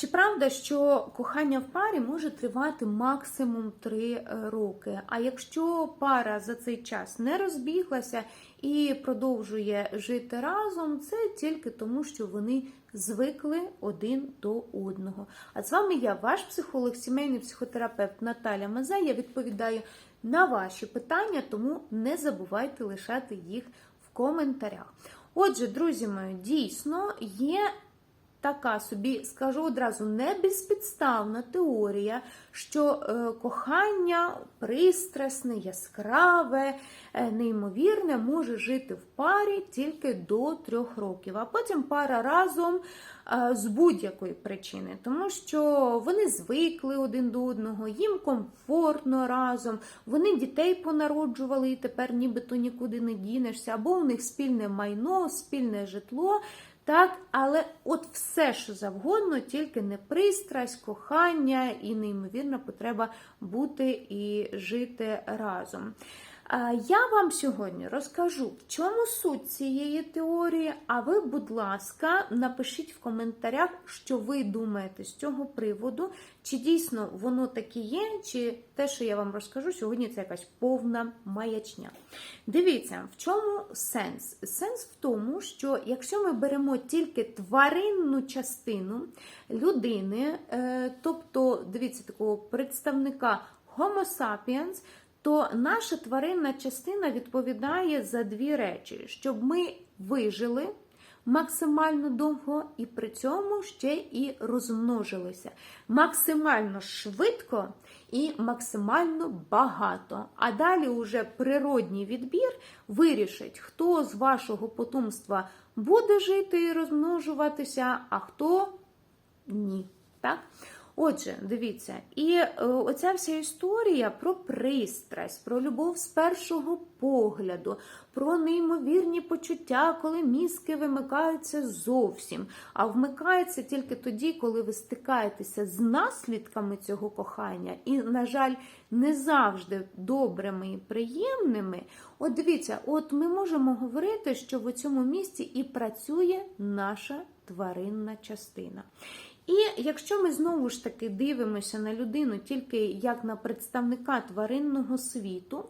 Чи правда, що кохання в парі може тривати максимум 3 роки? А якщо пара за цей час не розбіглася і продовжує жити разом, це тільки тому, що вони звикли один до одного. А з вами я, ваш психолог, сімейний психотерапевт Наталя Мазай. Я відповідаю на ваші питання, тому не забувайте лишати їх в коментарях. Отже, друзі мої, дійсно є така собі, скажу одразу, не безпідставна теорія, що е, кохання пристрасне, яскраве, е, неймовірне може жити в парі тільки до трьох років, а потім пара разом е, з будь-якої причини, тому що вони звикли один до одного, їм комфортно разом, вони дітей понароджували і тепер нібито нікуди не дінешся, або у них спільне майно, спільне житло. Так, але от все, що завгодно, тільки не пристрасть, кохання і неймовірна потреба бути і жити разом. Я вам сьогодні розкажу, в чому суть цієї теорії. А ви, будь ласка, напишіть в коментарях, що ви думаєте з цього приводу, чи дійсно воно таке є, чи те, що я вам розкажу, сьогодні це якась повна маячня. Дивіться, в чому сенс? Сенс в тому, що якщо ми беремо тільки тваринну частину людини, е, тобто, дивіться, такого представника Homo sapiens, то наша тваринна частина відповідає за дві речі: щоб ми вижили максимально довго і при цьому ще і розмножилися. Максимально швидко і максимально багато. А далі уже природній відбір вирішить, хто з вашого потомства буде жити і розмножуватися, а хто ні. Так? Отже, дивіться, і е, оця вся історія про пристрасть, про любов з першого погляду, про неймовірні почуття, коли мізки вимикаються зовсім, а вмикаються тільки тоді, коли ви стикаєтеся з наслідками цього кохання, і, на жаль, не завжди добрими і приємними. От дивіться, от ми можемо говорити, що в цьому місці і працює наша тваринна частина. І якщо ми знову ж таки дивимося на людину тільки як на представника тваринного світу,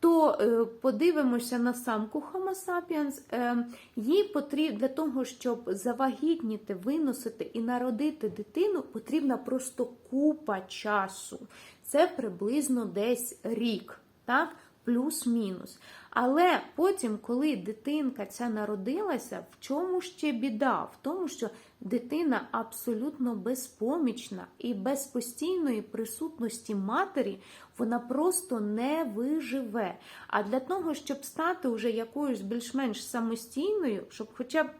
то е, подивимося на самку Homo sapiens, е, їй потрібно для того, щоб завагітніти, виносити і народити дитину, потрібна просто купа часу. Це приблизно десь рік. так? Плюс-мінус. Але потім, коли дитинка ця народилася, в чому ще біда? В тому, що дитина абсолютно безпомічна і без постійної присутності матері вона просто не виживе. А для того, щоб стати вже якоюсь більш-менш самостійною, щоб хоча б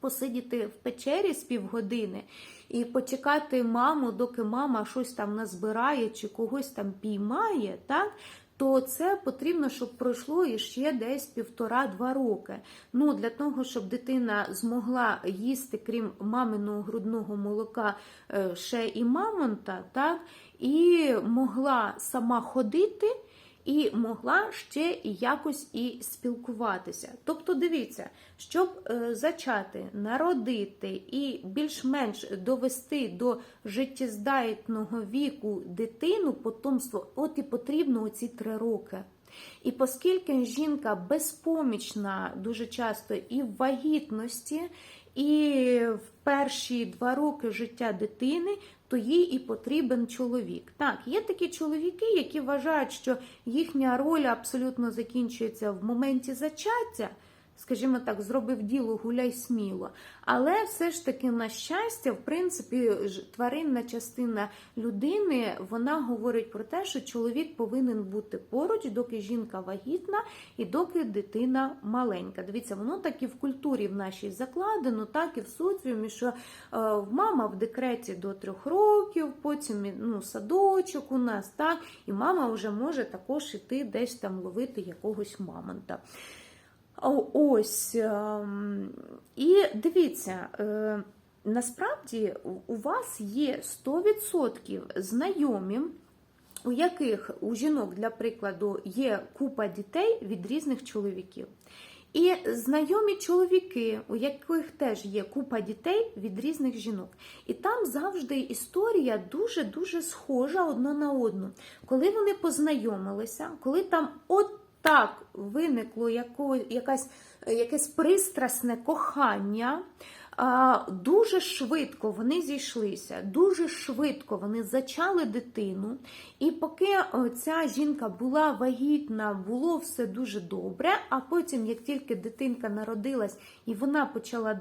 посидіти в печері з півгодини і почекати маму, доки мама щось там назбирає чи когось там піймає, так? То це потрібно, щоб пройшло іще десь півтора-два роки. Ну, Для того, щоб дитина змогла їсти, крім маминого грудного молока, е, ще і мамонта, так, і могла сама ходити. І могла ще якось і спілкуватися. Тобто, дивіться, щоб е, зачати, народити і більш-менш довести до життєздатного віку дитину, потомство, от і потрібно оці три роки. І оскільки жінка безпомічна дуже часто і в вагітності, і в перші два роки життя дитини, то їй і потрібен чоловік. Так, є такі чоловіки, які вважають, що їхня роль абсолютно закінчується в моменті зачаття скажімо так, зробив діло, гуляй сміло. Але все ж таки, на щастя, в принципі, тваринна частина людини вона говорить про те, що чоловік повинен бути поруч, доки жінка вагітна і доки дитина маленька. Дивіться, воно так і в культурі в нашій закладено, так і в соціумі, що е, мама в декреті до трьох років, потім ну, садочок у нас, так, і мама вже може також іти десь там ловити якогось мамонта. Ось. Ем, і дивіться, е, насправді у вас є 100% знайомі, у яких у жінок, для прикладу, є купа дітей від різних чоловіків. І знайомі чоловіки, у яких теж є купа дітей від різних жінок. І там завжди історія дуже-дуже схожа одна на одну. Коли вони познайомилися, коли там от так виникло яко, якась, якесь пристрасне кохання. Дуже швидко вони зійшлися, дуже швидко вони зачали дитину. І поки ця жінка була вагітна, було все дуже добре. А потім, як тільки дитинка народилась і вона почала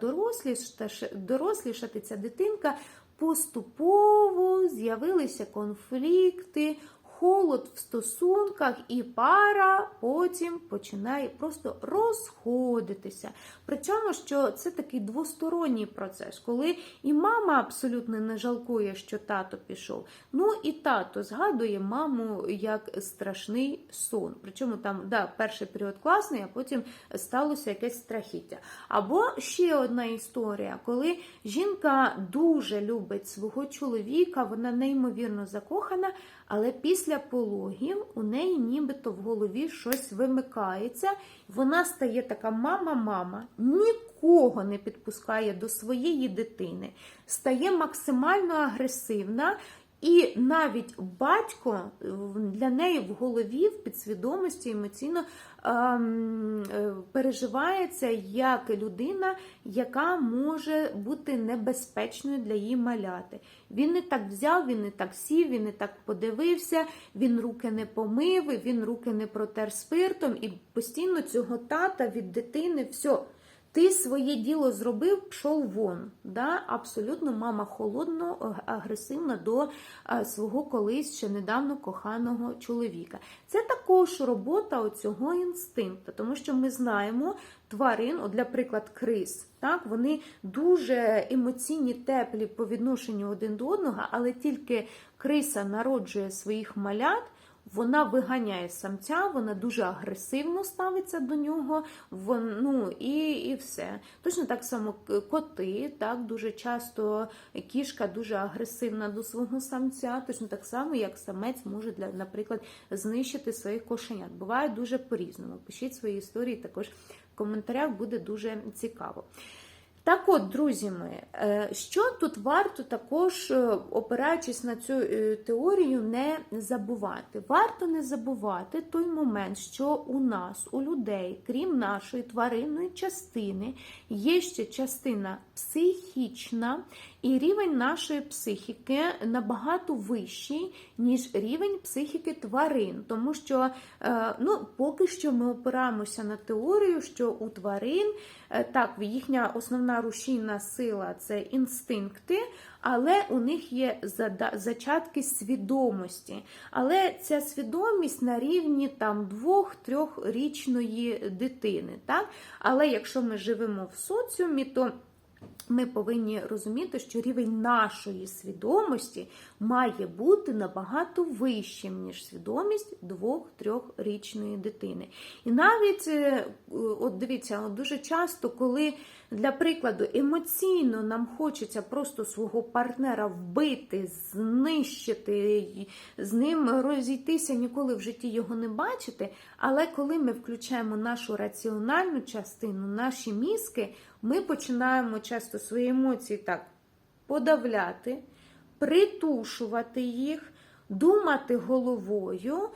дорослішати ця дитинка, поступово з'явилися конфлікти. Холод в стосунках, і пара потім починає просто розходитися. При цьому, що це такий двосторонній процес, коли і мама абсолютно не жалкує, що тато пішов. Ну і тато згадує маму як страшний сон. Причому там да, перший період класний, а потім сталося якесь страхіття. Або ще одна історія, коли жінка дуже любить свого чоловіка, вона неймовірно закохана, але після пологів у неї нібито в голові щось вимикається. Вона стає така мама-мама, нікого не підпускає до своєї дитини, стає максимально агресивна. І навіть батько для неї в голові, в підсвідомості емоційно ем, е, переживається як людина, яка може бути небезпечною для її маляти. Він не так взяв, він не так сів, він не так подивився, він руки не помив, він руки не протер спиртом, і постійно цього тата від дитини все. Ти своє діло зробив, пішов вон. Да? Абсолютно мама холодно, агресивна до свого колись ще недавно коханого чоловіка. Це також робота оцього інстинкту, тому що ми знаємо тварин, от, для приклад, крис. Так, Вони дуже емоційні, теплі по відношенню один до одного, але тільки криса народжує своїх малят. Вона виганяє самця, вона дуже агресивно ставиться до нього. Ну, і і все. Точно так само коти, так, дуже часто кішка дуже агресивна до свого самця, точно так само, як самець може, для, наприклад, знищити своїх кошенят. Буває дуже по-різному. Пишіть свої історії також в коментарях, буде дуже цікаво. Так от, друзі мої, що тут варто також, е, опираючись на цю е, теорію, не забувати. Варто не забувати той момент, що у нас, у людей, крім нашої тваринної частини, є ще частина психічна, і рівень нашої психіки набагато вищий, ніж рівень психіки тварин. Тому що е, ну, поки що ми опираємося на теорію, що у тварин так, їхня основна рушійна сила це інстинкти, але у них є зачатки свідомості. Але ця свідомість на рівні там двох-трьохрічної дитини. Так? Але якщо ми живемо в соціумі, то ми повинні розуміти, що рівень нашої свідомості має бути набагато вищим, ніж свідомість двох-трьохрічної дитини. І навіть, е, от дивіться, от дуже часто, коли, для прикладу, емоційно нам хочеться просто свого партнера вбити, знищити, з ним розійтися, ніколи в житті його не бачити. Але коли ми включаємо нашу раціональну частину, наші мізки, ми починаємо часто свої емоції так подавляти, притушувати їх, думати головою.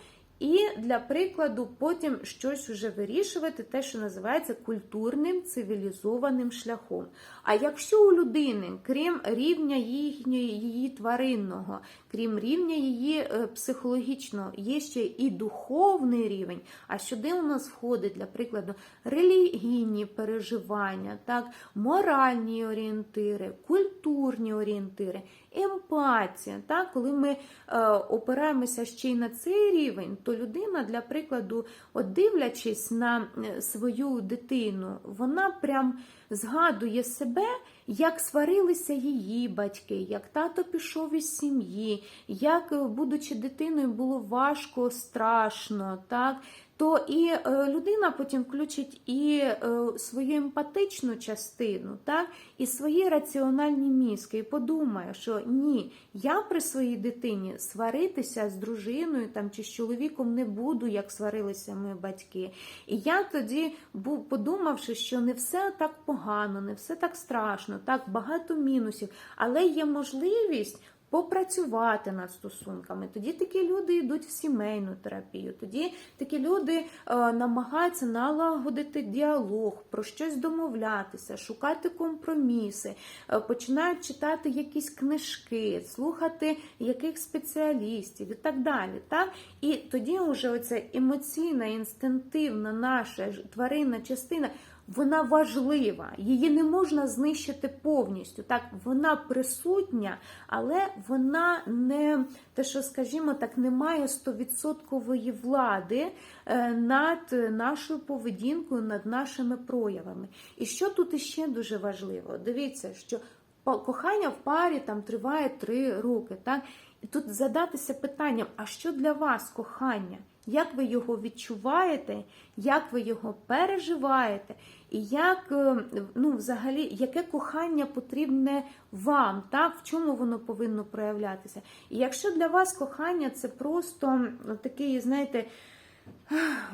І для прикладу, потім щось вже вирішувати, те, що називається культурним цивілізованим шляхом. А якщо у людини, крім рівня їхньої, її тваринного, крім рівня її е, психологічного, є ще і духовний рівень, а сюди у нас входить, для прикладу, релігійні переживання, так, моральні орієнтири, культурні орієнтири, емпатія, так, коли ми е, опираємося ще й на цей рівень, то людина, для прикладу, от дивлячись на е, свою дитину, вона прям згадує себе, як сварилися її батьки, як тато пішов із сім'ї, як, е, будучи дитиною, було важко, страшно, так. То і е, людина потім включить і е, свою емпатичну частину, так, і свої раціональні мізки, і подумає, що ні, я при своїй дитині сваритися з дружиною там, чи з чоловіком не буду, як сварилися мої батьки. І я тоді був подумавши, що не все так погано, не все так страшно, так багато мінусів, але є можливість. Попрацювати над стосунками, тоді такі люди йдуть в сімейну терапію. Тоді такі люди е, намагаються налагодити діалог, про щось домовлятися, шукати компроміси, е, починають читати якісь книжки, слухати яких спеціалістів і так далі. Так? І тоді вже оця емоційна, інстинктивна наша тваринна частина. Вона важлива, її не можна знищити повністю. Так, вона присутня, але вона не те, що скажімо так, не має стовідсоткової влади е, над нашою поведінкою, над нашими проявами. І що тут іще дуже важливо? Дивіться, що кохання в парі там триває три роки. Так? І тут задатися питанням: а що для вас кохання? Як ви його відчуваєте, як ви його переживаєте, і як е, ну, взагалі, яке кохання потрібне вам, так? в чому воно повинно проявлятися? І якщо для вас кохання це просто такий, знаєте,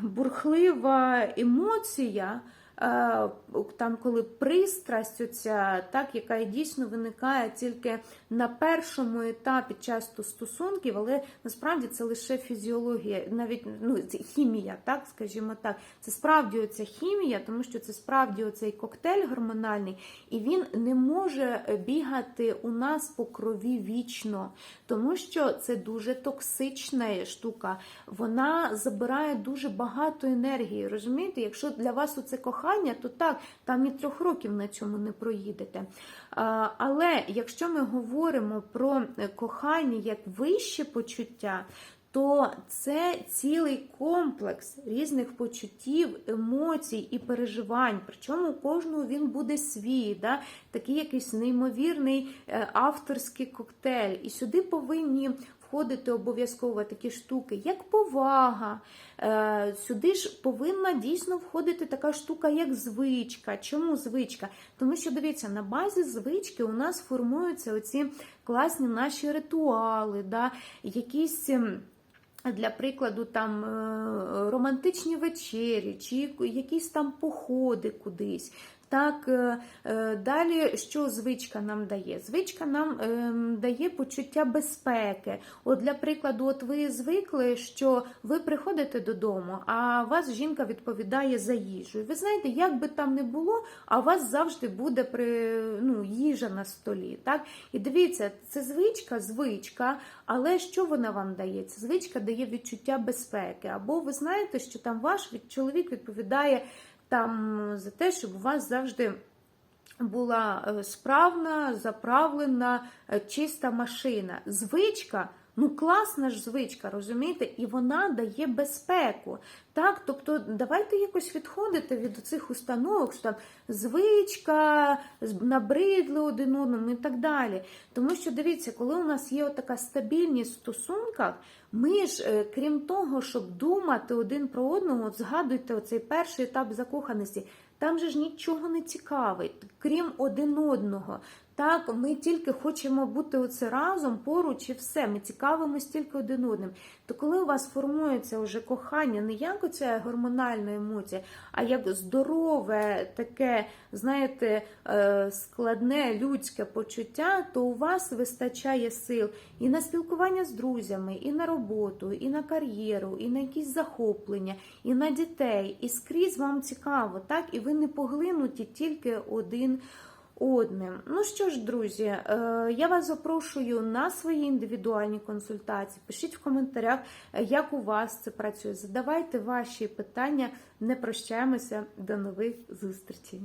бурхлива емоція, е, там, коли пристрасть, оця, так, яка дійсно виникає тільки на першому етапі часто стосунків, але насправді це лише фізіологія, навіть ну, хімія, так, скажімо так. Це справді оця хімія, тому що це справді оцей коктейль гормональний, і він не може бігати у нас по крові вічно, тому що це дуже токсична штука. Вона забирає дуже багато енергії. Розумієте, якщо для вас оце кохання, то так, там і трьох років на цьому не проїдете. Але якщо ми говоримо про кохання як вище почуття, то це цілий комплекс різних почуттів, емоцій і переживань. Причому у кожного він буде свій, да? Такий якийсь неймовірний е, авторський коктейль. І сюди повинні входити обов'язково такі штуки, як повага. Е, Сюди ж повинна дійсно входити така штука, як звичка. Чому звичка? Тому що дивіться, на базі звички у нас формуються оці класні наші ритуали, да? якісь. ем, для прикладу, там е, романтичні вечері, чи якісь там походи кудись. Так, е, е, далі що звичка нам дає? Звичка нам ем, дає почуття безпеки. От для прикладу, от ви звикли, що ви приходите додому, а вас жінка відповідає за їжу. Ви знаєте, як би там не було, а у вас завжди буде при, ну, їжа на столі. Так? І дивіться, це звичка, звичка, але що вона вам дає? Ця звичка дає відчуття безпеки. Або ви знаєте, що там ваш чоловік відповідає там за те, щоб у вас завжди була е, справна, заправлена, е, чиста машина. Звичка. Ну, класна ж звичка, розумієте? І вона дає безпеку. Так, тобто давайте якось відходити від цих установок, що там звичка, набридли один одному і так далі. Тому що дивіться, коли у нас є така стабільність в стосунках, ми ж, е, крім того, щоб думати один про одного, от згадуйте оцей перший етап закоханості. Там же ж нічого не цікавить, крім один одного. Так, ми тільки хочемо бути оце разом поруч і все. Ми цікавимось тільки один одним. То коли у вас формується вже кохання, не як оця гормональна емоція, а як здорове, таке, знаєте, е, складне людське почуття, то у вас вистачає сил і на спілкування з друзями, і на роботу, і на кар'єру, і на якісь захоплення, і на дітей. І скрізь вам цікаво, так? І ви не поглинуті тільки один одним. Ну що ж, друзі, е, я вас запрошую на свої індивідуальні консультації. Пишіть в коментарях, е, як у вас це працює. Задавайте ваші питання. Не прощаємося. До нових зустрічей.